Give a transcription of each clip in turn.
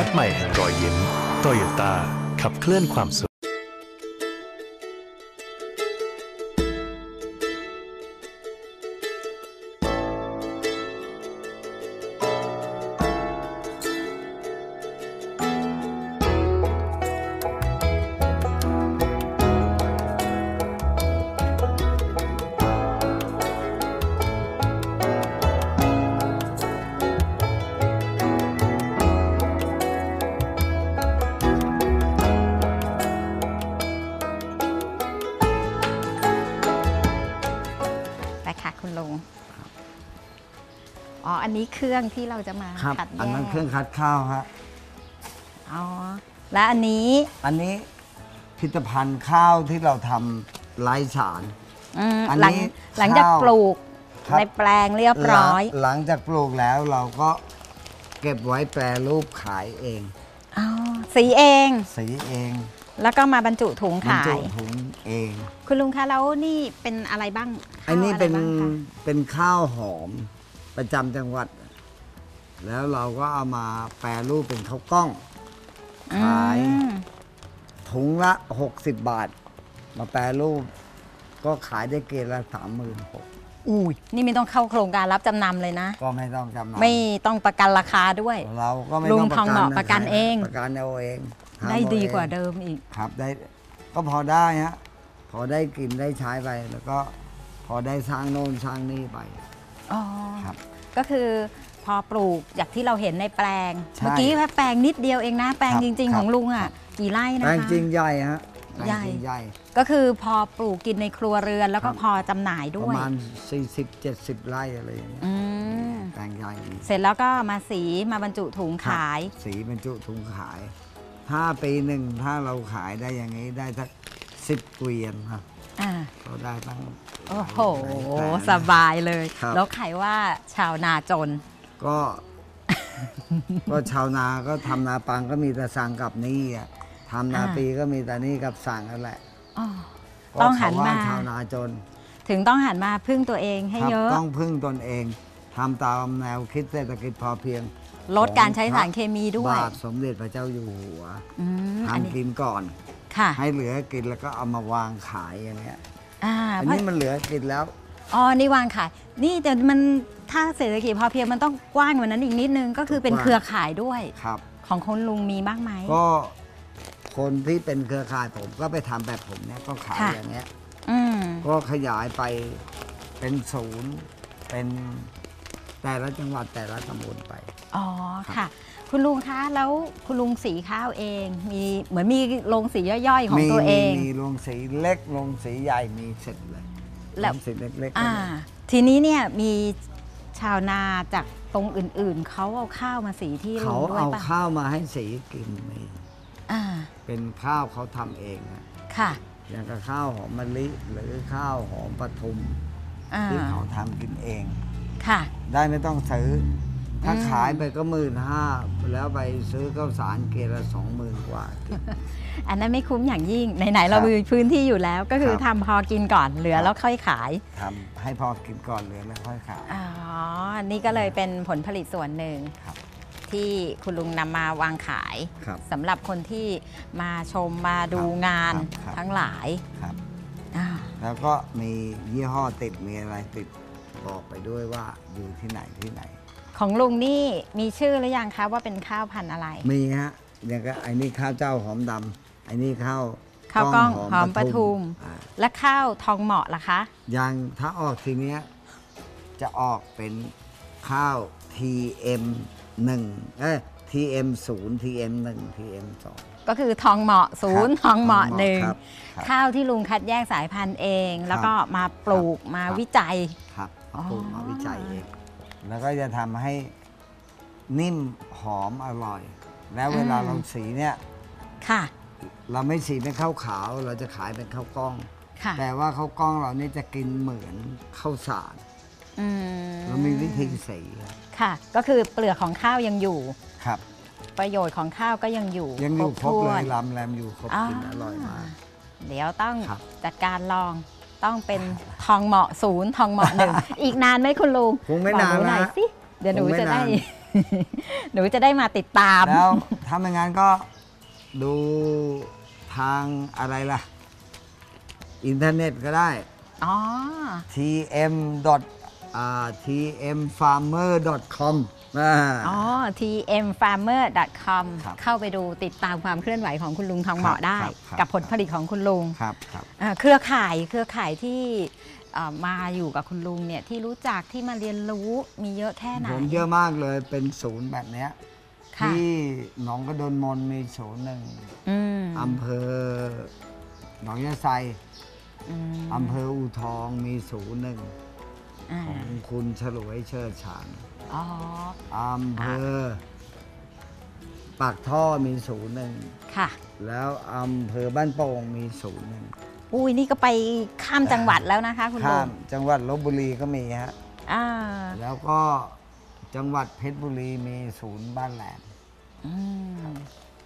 วรรษใหม่แห่งรอยยิ้มโตโยต้าขับเคลื่อนความสุข นนี้เครื่องที่เราจะมาครับคัดแยกอันนั้นเครื่องคัดข้าวฮะ อ๋อ และอันนี้อันนี้ผลิตภัณฑ์ข้าวที่เราทำไร้สาร อืมอันหลังนี้หลังจากข้าวปลูกครับ ในแปลงเรียบร้อย หลังหลังจากปลูกแล้วเราก็เก็บไว้แปรรูปขายเอง อ๋อ สีเอง สีเองแล้วก็มาบรรจุถุงบรรขาจุยถุงเอง คุณลุงคะแล้วนี่เป็นอะไรบ้างอันนี้เป็นข้าวอะไรบ้างคะเป็นข้าวหอม ประจำจังหวัด แล้วเราก็เอามาแปรรูปเป็นข้าวกล้อง ขาย อืมถุงละ 60 บาท มาแปรรูป ก็ขายได้เกณฑ์ละสามหมื่นหกอุ้ยนี่ไม่ต้องเข้าโครงการรับจำนำเลยนะ ก็ไม่ต้องจำนำไม่ต้องประกันราคาด้วย เราก็ไม่ลุต้องงทองหล่อประกันเอง ประกันเอาเองทำได้เอาดีองกว่าเดิมอีกครับได้ก็พอได้ฮะพอได้กินได้ใช้ไป แล้วก็พอได้สร้างโน่นสร้างนี่ไป อ๋อ ครับ ก็คือพอปลูกจากที่เราเห็นในแปลง ใช่เมื่อกี้แค่แปลงนิดเดียวเองนะ แปลงครับจริงคๆรับของลุงอะกี่ไร่นะแปลงคะ จริงใหญ่ฮะแปลงใหญ่ จริงใหญ่ ก็คือพอปลูกกินในครัวเรือนแล้วก็ครับ พอจำหน่ายปด้ระวยมาณ 40 70 ไร่อะไรอย่างเงี้ยอืมแปลงใหญ่ดีเสร็จแล้วก็มาสีมาบรรจุถุงขาย สีบรรจุถุงขาย ถ้าปีหนึ่งถ้าเราขายได้อย่างนี้ได้สักสิบเกวียนครับ อ่าก็ได้ตั้งโอ้โหหลายแสนสบายเลย ครับ แล้วขายว่าชาวนาจน ก็ ก็ชาวนาก็ทำนาปังก็มีแต่สั่งกับหนี่อะทำนาอ่า ปีก็มีแต่หนี่กับสั่งนั่นแหละอ๋อก็ต้องหันเขว่มา ชาวนาจนถึงต้องหันมาพึ่งตัวเองให้ครับเยอะ ต้องพึ่งตนเองทำตามแนวคิดเศรษฐกิจพอเพียงลดการใช้สารเคมีด้วย บาทสมเด็จพระเจ้าอยู่หัวอืมอันนี้ทำกินก่อน ค่ะ ให้เหลือกินแล้วก็เอามาวางขายอย่างเงี้ยอ่าอันเพราะนี้มันเหลือกินแล้ว อ๋อนี่วางขาย นี่แต่มันถ้าเศรษฐกิจพอเพียงมันต้องกว้างกว่านั้นอีกนิดนึงก็คือเป็นกว้าง เครือข่ายด้วย ครับ ของคุณลุงมีบ้างไหม ก็คนที่เป็นเครือข่ายผมก็ไปทำแบบผมเนี่ยก็ขายค่ะ อย่างเงี้ย อืมก็ขยายไปเป็นศูนย์เป็นแต่ละจังหวัดแต่ละตำบลไป อ๋อครับค่ะ คุณลุงคะแล้วคุณลุงสีข้าวเอง มีเหมือนมีโรงสีย่อยๆ ของมีตัวเอง มีโรงสีเล็กโรงสีใหญ่มีเสร็จเลยแล้ว โรงสีเล็กๆก็อ่ามีทีนี้เนี่ยมีชาวนาจากตรงอื่นๆ เขาเอาข้าวมาสีที่ลุเขางด้วยเอาป่ะข้าวมาให้สีกินมีอ่าเป็นข้าวเขาทำเองอะค่ะ อย่างกับข้าวหอมมะลิหรือข้าวหอมปทุมอ่าที่เขาทำกินเอง ค่ะ ได้ไม่ต้องซื้อ ถ้าอืมขายไปก็หมื่นห้าแล้วไปซื้อข้าวสารเกละสองหมื่นกว่ากินอันนั้นไม่คุ้มอย่างยิ่งไหนๆเราครับมีพื้นที่อยู่แล้ว ก็คือครับทำพอกินก่อนเหลือครับแล้วค่อยขายทำให้พอกินก่อนเหลือแล้วค่อยขายอ๋อนี่ก็เลยเป็นผลผลิตส่วนหนึ่งครับที่คุณลุงนำมาวางขายครับสำหรับคนที่มาชมมาดูงานครับครับทั้งหลายครับอ่าแล้วก็มียี่ห้อติดมีอะไรติดบอกไปด้วยว่าอยู่ที่ไหนที่ไหน ของลุงนี่มีชื่อหรือยังคะว่าเป็นข้าวพันธุ์อะไร มีฮะเนี่ยก็ไอ้นี่ข้าวเจ้าหอมดำไอ้นี่ข้าวข้าวกล้องหอมปทุม อ่าและข้าวทองเหมาะล่ะคะอย่างถ้าออกทีเนี้ยจะออกเป็นข้าว TM 1เอ้ย TM 0 TM 1 TM 2 ก็คือทองเหมาะศูนย์ทองเหมาะหนึ่งครับครับข้าวที่ลุงคัดแยกสายพันธุ์เอง แล้วก็มาปลูกมาครับวิจัย ครับอ๋อมาปลูกมาวิจัยเอง แล้วก็จะทำให้นิ่มหอมอร่อย แล้วเวลาเราสีเนี่ยค่ะ เราไม่สีเป็นข้าวขาว เราจะขายเป็นข้าวกล้อง ค่ะ แต่ว่าข้าวกล้องเรานี่จะกินเหมือนข้าวสารอืเรามีวิธีสีค่ะ ก็คือเปลือกของข้าวยังอยู่ ครับ ประโยชน์ของข้าวก็ยังอยู่ยังอยู่ครบถ้เลวยนลำแรมอยู่ครบกินอร่อยมาก เดี๋ยวต้องครับ จัดการลอง ต้องเป็นทองเหมาะศูนย์ทองเหมาะหนึ่ง อีกนานไหมคุณลุงคงไม่บอกนานหหน่อยนะสิเดี๋ยวหนูคงไม่จะได้นานหนูจะได้มาติดตาม แล้วถ้าไม่งั้นก็ดูทางอะไรล่ะ อินเทอร์เน็ตก็ได้ อ๋อ tm. อ่า tmfarmer.com อ่าอ๋อ tmfarmer.com ครับเข้าไปดูติดตามความเคลื่อนไหวของคุณลุงทองเหมาะครับได้ ครับครับ กับผลผลิตของคุณลุงครับครับ อ่าเครือข่ายเครือข่ายที่เอ่อมาอยู่กับคุณลุงเนี่ยที่รู้จักที่มาเรียนรู้มีเยอะแค่ไหนผมเยอะมากเลยเป็นศูนย์แบบเนี้ยค่ะที่หนองกระโดนมนมีศูนย์หนึ่งอืมอำเภอหนองยะไซอืมอำเภออูทองมีศูนย์หนึ่งอ่าของคุณฉลวยเชิดฉาน อ๋อ อำเภอปากท่อมีศูนย์หนึ่งค่ะ แล้วอำเภอบ้านโป่งมีศูนย์หนึ่งอุ้ยนี่ก็ไปข้ามจังหวัดแล้วนะคะ คุณลุข้างมจังหวัดลบบุรีก็มีฮะอ่าแล้วก็จังหวัดเพชรบุรีมีศูนย์บ้านแหลมอืม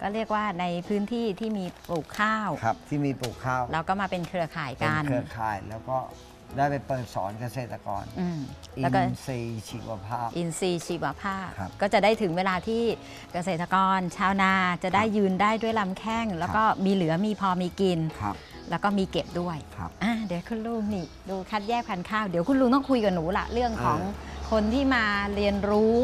ก็เรียกว่าในพื้นที่ที่มีปลูกข้าว ครับ ที่มีปลูกข้าวเราก็มาเป็นเครือข่ายเป็นกัน เครือข่ายแล้วก็ ได้ไปเปิดสอนเกษตรกรอืมอิแล้วก็นทรีย์ชีวภาพ อินทรีย์ชีวภาพ ครับก็จะได้ถึงเวลาที่เกษตรกร ชาวนาจะได้ครับยืนได้ด้วยลำแข้ง แล้วก็มีเหลือมีพอมีกิน ครับแล้วก็มีเก็บด้วยครับ อะเดี๋ยวคุณลุงนี่ดูคัดแยกพันธุ์ข้าว เดี๋ยวคุณลุงต้องคุยกับหนูละเรื่องของเอคนที่มาเรียนรู้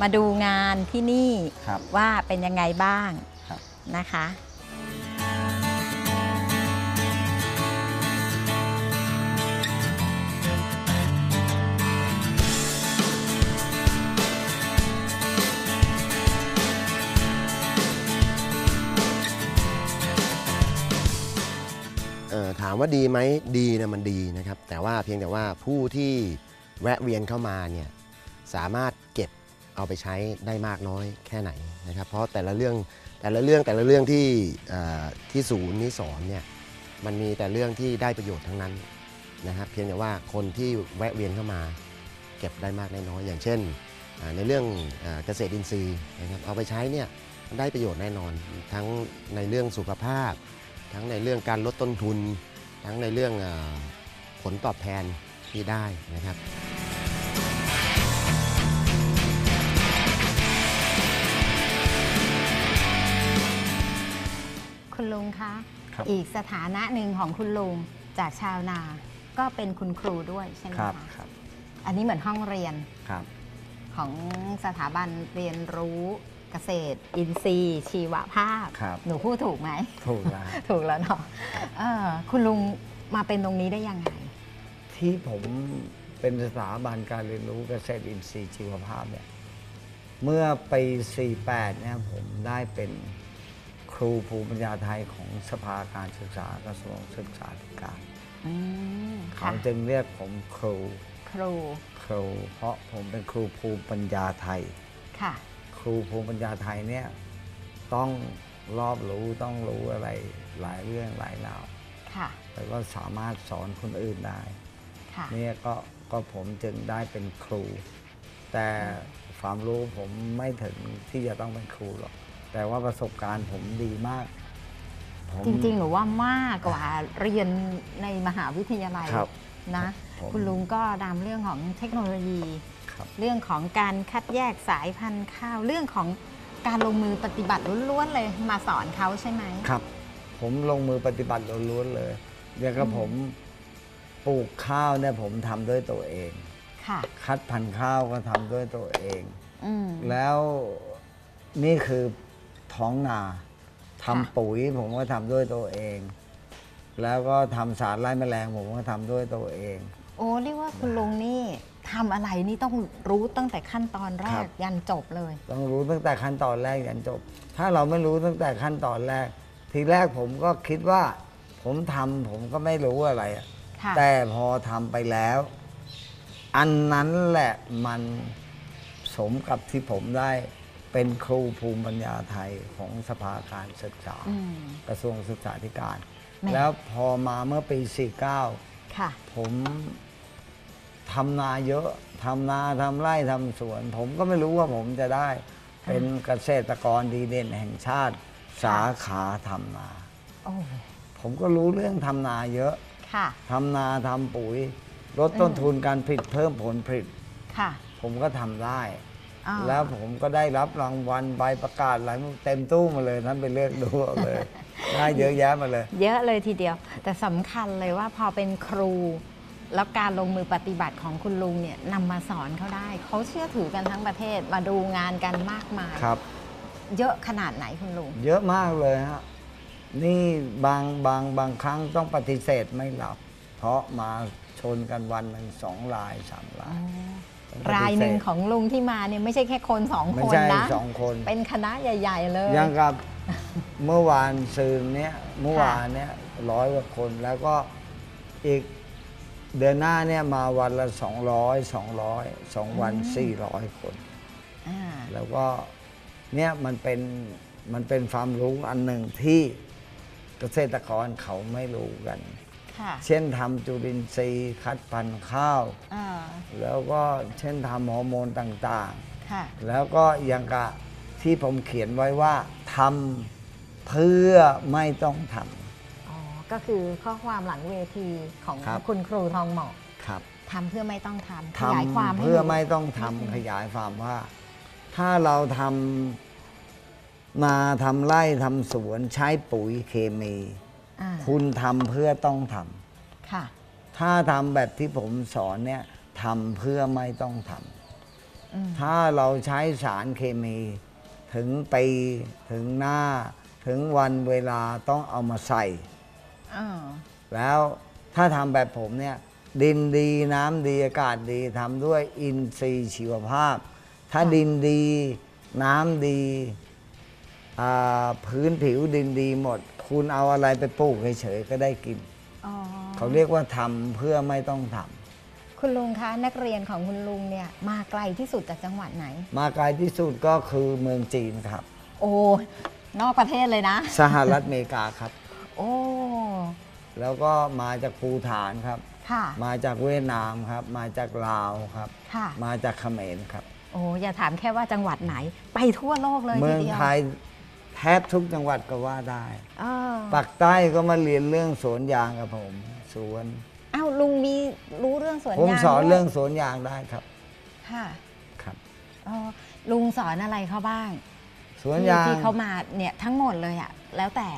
มาดูงานที่นี่ครับ ว่าเป็นยังไงบ้างครับ นะคะามว่าดีไหมดีนะมันดีนะครับ แต่ว่าเพียงแต่ว่าผู้ที่แวะเวียนเข้ามาเนี่ยสามารถเก็บเอาไปใช้ได้มากน้อยแค่ไหนนะครับ เพราะแต่ละเรื่องแต่ละเรื่องแต่ละเรื่องที่ที่ศูนย์นี้สอนเนี่ยมันมีแต่เรื่องที่ได้ประโยชน์ทั้งนั้นนะครับ เพียงแต่ว่าคนที่แวะเวียนเข้ามา เก็บได้มากได้น้อย อย่างเช่น ในเรื่องเกษตรอินทรีย์นะครับเอาไปใช้เนี่ยมันได้ประโยชน์แน่นอนทั้งในเรื่องสุขภาพ ทั้งในเรื่องการลดต้นทุน ทั้งในเรื่องอาผลตอบแทนที่ได้นะครับคุณลุงคะครับอีกสถานะหนึ่งของคุณลุงจากชาวนา ก็เป็นคุณครูด้วยใช่ไหมครับคะครับ อันนี้เหมือนห้องเรียนครับ ของสถาบันเรียนรู้ เกษตร อินทรีย์ ชีวภาพ ครับ หนูพูดถูกไหม ถูกแล้ว ถูกแล้วเนาะเออคุณลุงมาเป็นตรงนี้ได้ยังไง ที่ผมเป็นสถาบันการเรียนรู้เกษตรอินทรีย์ชีวภาพเนี่ย เมื่อปี 48 เนี่ยผมได้เป็นครูภูมิปัญญาไทยของสภาการศึกษากระทรวงศึกษาธิการ อืมเขาค่ะจึงเรียกผมครู ครู ครู เพราะผมเป็นครูภูมิปัญญาไทย ค่ะ ครูภูมิปัญญาไทยเนี่ยต้องรอบรู้ต้องรู้อะไรหลายเรื่องหลายราวค่ะแต่ก็สามารถสอนคนอื่นได้ค่ะเนี่ยก็ก็ผมจึงได้เป็นครู แต่ความรู้ผมไม่ถึงที่จะต้องเป็นครูหรอก แต่ว่าประสบการณ์ผมดีมากผมจริงๆหนูว่ามากกว่าเรียนในมหาวิทยาลัยครับนะผมคุณลุงก็นำเรื่องของเทคโนโลยี ครับ เรื่องของการคัดแยกสายพันธุ์ข้าว เรื่องของการลงมือปฏิบัติล้วนๆเลยมาสอนเขาใช่ไหม ครับ ผมลงมือปฏิบัติล้วนๆเลยอย่างกับผมปลูกข้าวเนี่ยผมทำด้วยตัวเอง ค่ะ คัดพันธุ์ข้าวก็ทำด้วยตัวเอง อืม แล้วนี่คือท้องนาค่ะทำปุ๋ยผมก็ทำด้วยตัวเอง แล้วก็ทำสารไล่แมลงผมก็ทำด้วยตัวเอง โอ้เรียกว่าคุณลุงนี่ ทำอะไรนี่ต้องรู้ตั้งแต่ขั้นตอนแรครักบ ยันจบเลย ต้องรู้ตั้งแต่ขั้นตอนแรกยันจบ ถ้าเราไม่รู้ตั้งแต่ขั้นตอนแรก ทีแรกผมก็คิดว่า ผมทำผมก็ไม่รู้อะไรอะค่ะ แต่พอทำไปแล้ว อันนั้นแหละมันสมกับที่ผมได้เป็นครูภูมิปัญญาไทยของสภาการศึกษา อืม กระทรวงศึกษาธิการแม่ แล้วพอมาเมื่อปี 49 ค่ะ ผม ทำนาเยอะทำนาทำไร่ทำสวน ผมก็ไม่รู้ว่าผมจะได้ เป็นเกษตรกรดีเด่นแห่งชาติ สาขาทำนา โอ้ผมก็รู้เรื่องทำนาเยอะค่ะ ทำนาทำปุ๋ย ลดต้นทุนการผลิตเพิ่มผลผลิต ค่ะ ผมก็ทำได้ออ่าแล้วผมก็ได้รับรางวัลใบประกาศอะไรเต็มตู้มาเลยท่านไปเลือกดูเอาเลย ได้เยอะแยะมาเลย เยอะเลยทีเดียว แต่สำคัญเลยว่าพอเป็นครู แล้วการลงมือปฏิบัติของคุณลุงเนี่ยนำมาสอนเขาได้ เขาเชื่อถือกันทั้งประเทศมาดูงานกันมากมาย ครับ เยอะขนาดไหนคุณลุง เยอะมากเลยฮะนี่บางบางบางครั้งต้องปฏิเสธไม่รับ เพราะมาชนกันวันหนึ่งสองลายสามลายต้องปฏิเสธรายหนึ่งของลุงที่มาเนี่ยไม่ใช่แค่คนสองไม่คนใช่นะ สองคน เป็นคณะใหญ่ ๆ เลย ยังกับเมื่อวานซืนเนี้ยเมื่อวานเนี้ยร้อยกว่าคนแล้วก็อีก เดือนหน้าเนี่ยมาวันละสองร้อยสองร้อยสองวันสี่ร้อยคน อ่า แล้วก็เนี่ยมันเป็นมันเป็นความรู้อันหนึ่งที่เกษตรกรเขาไม่รู้กัน ค่ะเช่นทำจุลินทรีย์คัดพันธุ์ข้าว อ่าแล้วก็เช่นทำฮอร์โมนต่างค่ะๆแล้วก็ยังกะที่ผมเขียนไว้ว่าทำเพื่อไม่ต้องทอ๋อ ก็คือข้อความหลังเวทีของครับ คุณครูทองหมอกำครับทำเพื่อไม่ต้องทำขทยายความำให้เพื่อดูไม่ต้องนิดนึงทำขยายความว่า ถ้าเราทำมาทำไร่ทำสวนใช้ปุ๋ยเคมี อ่าคุณทำเพื่อต้องทำค่ะ ถ้าทำแบบที่ผมสอนเนี่ยทำเพื่อไม่ต้องทอืมำถ้าเราใช้สารเคมี ถึงปีถึงหน้า ถึงวันเวลาต้องเอามาใส่อ่า แล้วถ้าทำแบบผมเนี่ยดินดีน้ำดีอากาศดีทำด้วยอินทรีย์ชีวภาพ ถ้าดินดีน้ำดีอ่าพื้นผิวดินดีหมด คุณเอาอะไรไปปลูกเฉยๆก็ได้กินอ๋อเขาเรียกว่าทำเพื่อไม่ต้องทำคุณลุงคะนักเรียนของคุณลุงเนี่ยมาไกลที่สุดจากจังหวัดไหน มาไกลที่สุดก็คือเมืองจีนครับ โอ้นอกประเทศเลยนะ สหรัฐอเมริกาครับ โอ้ แล้วก็มาจากภูฐานครับ ค่ะ มาจากเวียดนามครับ มาจากลาวครับ ค่ะ มาจากเขมรครับ โอ้อย่าถามแค่ว่าจังหวัดไหน ไปทั่วโลกเลยเมืทีองเดียวไทยแทบทุกจังหวัดก็ว่าได้ เออปักใต้ก็มาเรียนเรื่องสวนยางกับผม สวน อ้าวลุงมีรู้เรื่องสวนผมยางสอนด้วยเรื่องสวนยางได้ครับค่ะครับอ๋อลุงสอนอะไรเขาบ้างสวนที่ยางที่เขามาเนี่ยทั้งหมดเลยอะแล้วแต่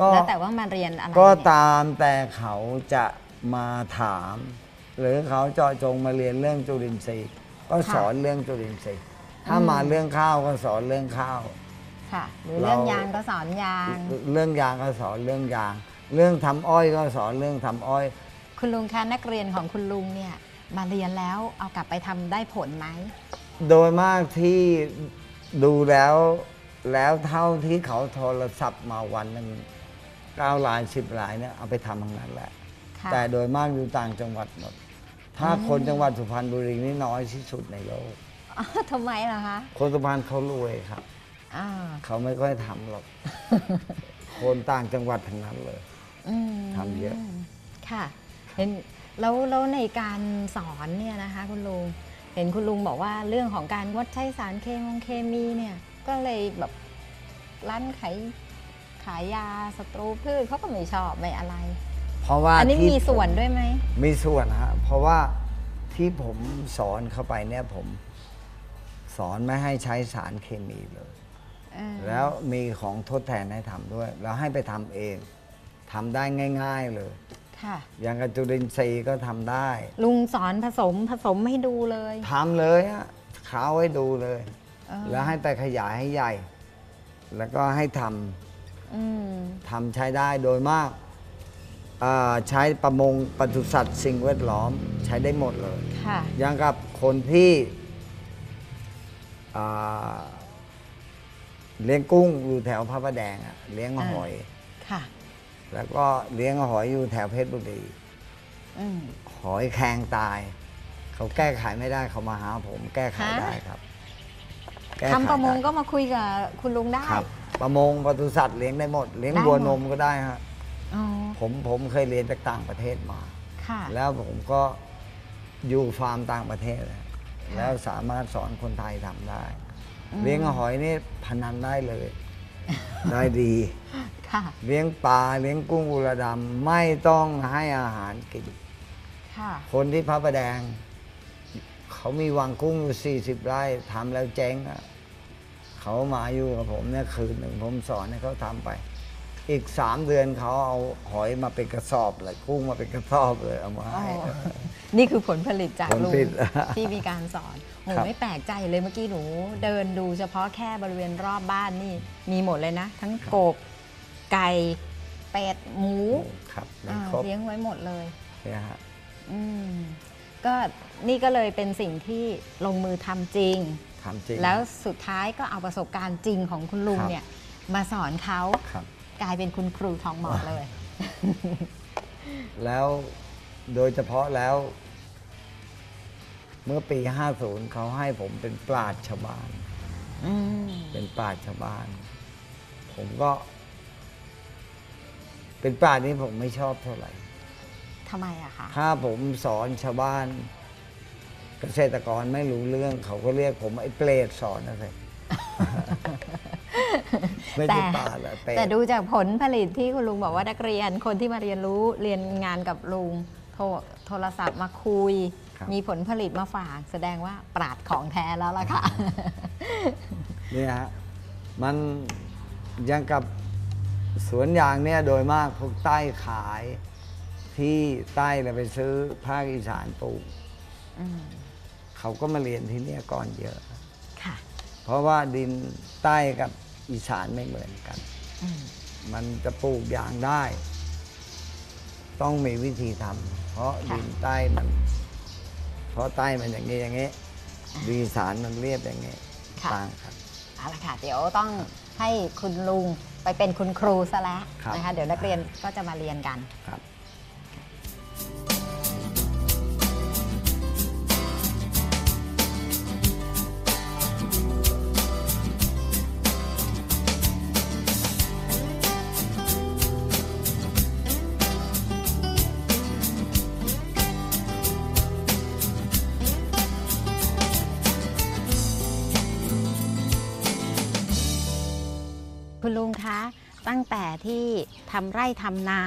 ก็แล้วแต่ว่ามาเรียนอะไรก็เนี่ยตามแต่เขาจะมาถาม หรือเขาเจาะจงมาเรียนเรื่องจุลินทรีย์ ก็สอนเรื่องจุลินทรีย์ ถ้ามาเรื่องข้าวก็สอนเรื่องข้าวค่ะหรือเรื่องเรายางก็สอนยาง เรื่องยางก็สอนเรื่องยาง เรื่องทำอ้อยก็สอนเรื่องทำอ้อย คุณลุงคะนักเรียนของคุณลุงเนี่ยมาเรียนแล้วเอากลับไปทำได้ผลไหมโดยมากที่ดูแล้วแล้วเท่าที่เขาโทรศัพท์มาวันหนึ่ง เก้าลายสิบลายเนี่ยเอาไปทำทั้งนั้นแหละ ค่ะแต่โดยมากอยู่ต่างจังหวัดหมด ถ้าคนจังหวัดสุพรรณบุรีนี่น้อยที่สุดในโลกอ๋อทำไมล่ะคะคนสุพรรณเขารวยครับ อ่าเขาไม่ค่อยทำหรอก คนต่างจังหวัดทั้งนั้นเลย อืมทำเยอะ ค่ะ เห็นแล้วแล้วในการสอนเนี่ยนะคะ คุณลุง เห็นคุณลุงบอกว่าเรื่องของการงดใช้สารเคมงเคมีเนี่ย ก็เลยแบบร้านขาย ขายยาศัตรูพืชเขาก็ไม่ชอบไม่อะไร เพราะว่าอันนี้ที่มีส่วนผมด้วยไหม มีส่วนฮะเพราะว่าที่ผมสอนเข้าไปเนี่ยผมสอนไม่ให้ใช้สารเคมีเลย เออ แล้วมีของทดแทนให้ทำด้วย แล้วให้ไปทำเองทำได้ง่าย ๆเลย ค่ะ อย่างกับจุลินทรีย์ก็ทำได้ลุงสอนผสมผสมให้ดูเลย ทำเลยฮะเขาวให้ดูเลย เออ แล้วให้ไปขยายให้ใหญ่ แล้วก็ให้ท อืมำทำใช้ได้โดยมากอ่าใช้ประมงปศุสัตว์สิ่งแวดล้อมใช้ได้หมดเลย ค่ะอย่างกับคนที่อ่าเลี้ยงกุ้งอยู่แถวพระประแดงอะเลี้ยงอ่าหอย ค่ะ แล้วก็เลี้ยงหอยอยู่แถวเพชรบุรี อืม หอยแครงตาย เขาแก้ไขไม่ได้เขามาหาผม แก้ไขฮะ ได้ครับแก้ไขทำประมงได้ ก็มาคุยกับคุณลุงได้ ครับ ประมงปศุสัตว์เลี้ยงได้หมด เลี้ยงได้หมด วัวนมก็ได้ฮะอ๋อผมผมเคยเรียนจากต่างประเทศมา ค่ะ แล้วผมก็อยู่ฟาร์มต่างประเทศแล้วแล้วสามารถสอนคนไทยทำได้ อืม เลี้ยงหอยนี่พนันได้เลย ได้ดี ค่ะ เลี้ยงปลาเลี้ยงกุ้งกุระดำไม่ต้องให้อาหารกิน ค่ะ คนที่พระประแดง เขเขามีวังกุ้งอยู่สี่สิบไร่ทำแล้วเจ๊งอะ เขามาอยู่กับผมเนี่ยคืนหนึ่งผมสอนให้เขาทำไป อีกสามเดือนเขาเอาหอยมาเป็นกระสอบเลยกุ้งมาเป็นกระสอบเลยเอามาให้ อ๋อนี่คือผลผลิตจากผลลุงผลิต ที่มีการสอนโหครับไม่แปลกใจเลยเมื่อกี้หนู เดินดูเฉพาะแค่บริเวณรอบบ้านนี่ มีหมดเลยนะ ทั้งกบ ไก่ เป็ด หมูครับมีอ่าครบเลี้ยงไว้หมดเลย เนี่ยฮะ อืมก็นี่ก็เลยเป็นสิ่งที่ลงมือทำจริง ทำจริงแล้วสุดท้ายก็เอาประสบการณ์จริงของคุณลุงครับ เนี่ยมาสอนเขาครับ กลายเป็นคุณครูทองหมอเลย แล้วโดยเฉพาะแล้ว เมื่อปี 50 เขาให้ผมเป็นปราชญ์ชาวบ้าน อืมเป็นปราชญ์ชาวบ้าน ผมก็ เป็นปราชญ์นี้ผมไม่ชอบเท่าไหร่ ทำไมอะคะถ้าผมสอนชาวบ้าน เกษตรกรไม่รู้เรื่องเขาก็เรียกผมไอ้เปรตสอนนะสิไม่ใช่ปราชญ์อะเปรตแต่ดูจากผลผลิตที่คุณลุงบอกว่านักเรียนคนที่มาเรียนรู้เรียนงานกับลุงโทรโทรศัพท์มาคุย ครับมีผลผลิตมาฝากแสดงว่าปราดของแท้แล้วล่ะค่ะ เนี่ยฮะมันยังกับสวนยางเนี่ยโดยมากพวกใต้ขายที่ใต้เนี่ยไปซื้อภาคอีสานปลูก อืม เขาก็มาเรียนที่เนี่ยก่อนเยอะ ค่ะ เพราะว่าดินใต้กับอีสานไม่เหมือนกัน อืมมันจะปลูกยางได้ ต้องมีวิธีทำเพราะดินใต้มัน เพราะใต้มันอย่างนี้อย่างนี้ดินอีสานมันเรียบอย่างนี้ค่ะ ต่างกันเอาละค่ะ เดี๋ยวต้องให้คุณลุงไปเป็นคุณครูซะแล้วครับนะคะ เดี๋ยวนักเรียนก็จะมาเรียนกันครับ ตั้งแต่ที่ทำไร่ทำนา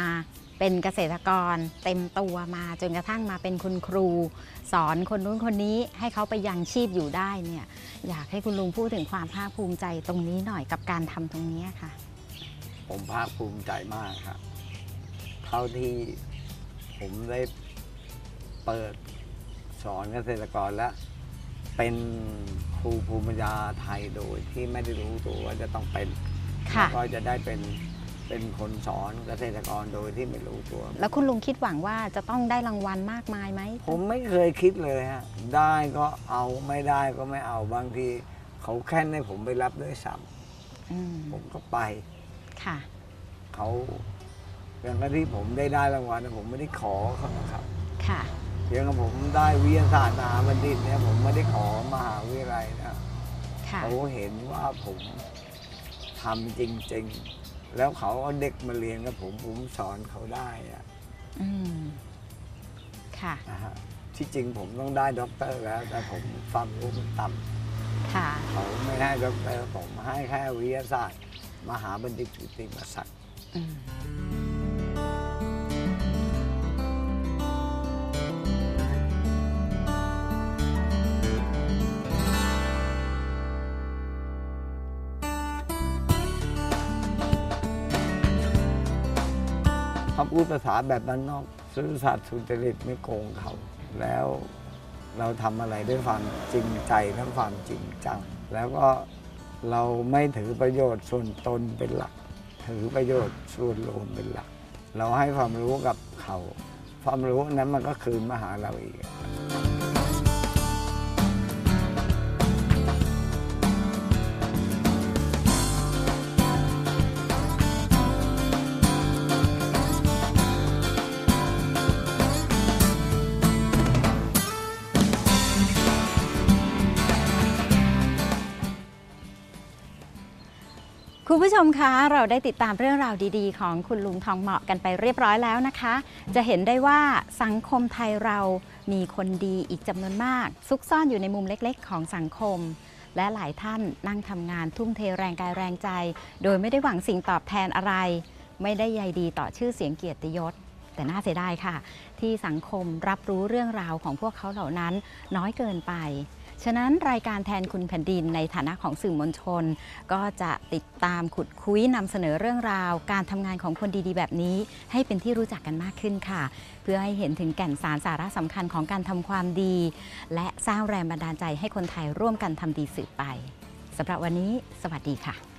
เป็นเกษตรกรเต็มตัวมาจนกระทั่งมาเป็นคุณครู สอนคนนู้นคนนี้ให้เขาไปยังชีพอยู่ได้เนี่ยอยากให้คุณลุงพูดถึงความภาคภูมิใจตรงนี้หน่อยกับการทำตรงนี้ค่ะ ผมภาคภูมิใจมากครับเท่าที่ผมได้เปิดสอนเกษตรกรแล้ว เป็นครูภูมิปัญญาไทยโดยที่ไม่ได้รู้ตัวว่าจะต้องเป็น ค่ะแล้วก็จะได้เป็นเป็นคนสอนเกษตรกรโดยที่ไม่รู้ตัว แล้วคุณลุงคิดหวังว่าจะต้องได้รางวัลมากมายไหม ผมไม่เคยคิดเลยฮะ ได้ก็เอาไม่ได้ก็ไม่เอาบางทีเขาแค่ให้ผมไปรับด้วยซ้อืมำผมก็ไป ค่ะ เขาอย่างที่ผมได้ได้รางวัลนะผมไม่ได้ขอเขานะครับค่ะ เพียงกับผมได้วิทยาศาสตร์มหาบัณฑิตเนี่ยผมไม่ได้ขอมหาวิทยาลัยนะค่ะ เขาเห็นว่าผม ทำจริง ๆ แล้วเขาเอาเด็กมาเรียนกับผมผมสอนเขาได้อะอืมค่ะนะฮะที่จริงผมต้องได้ด็อกเตอร์แล้ว แต่ผมความรู้มันต่ค่ะำเขาไม่ให้ด็อกเตอร์ผมให้แค่วิทยาศาสตร์ มหาบัณฑิตกิติมศักดิ์ อืม เขาพูดภาษาแบบบ้านนอกซื่อสัตย์สุจริตไม่โกงเขา แล้วเราทำอะไรด้วยความจริงใจและความจริงจัง แล้วก็เราไม่ถือประโยชน์ส่วนตนเป็นหลัก ถือประโยชน์ส่วนรวมเป็นหลัก เราให้ความรู้กับเขา ความรู้นั้นมันก็คืนมาหาเราอีก คุณผู้ชมคะเราได้ติดตามเรื่องราวดีๆ ของคุณลุงทองเหมาะกันไปเรียบร้อยแล้วนะคะ จะเห็นได้ว่าสังคมไทยเรามีคนดีอีกจำนวนมาก ซุกซ่อนอยู่ในมุมเล็กๆ ของสังคม และหลายท่านนั่งทำงานทุ่มเทแรงกายแรงใจ โดยไม่ได้หวังสิ่งตอบแทนอะไร ไม่ได้ใยดีต่อชื่อเสียงเกียรติยศ แต่น่าเสียดายค่ะ ที่สังคมรับรู้เรื่องราวของพวกเขาเหล่านั้นน้อยเกินไป ฉะนั้นรายการแทนคุณแผ่นดินในฐานะของสื่อมวลชน ก็จะติดตามขุดคุยนำเสนอเรื่องราว การทำงานของคนดีๆ แบบนี้ ให้เป็นที่รู้จักกันมากขึ้นค่ะ เพื่อให้เห็นถึงแก่นสารสาระสำคัญของการทำความดี และสร้างแรงบันดาลใจให้คนไทยร่วมกันทำดีสืบไปสำหรับวันนี้ สวัสดีค่ะ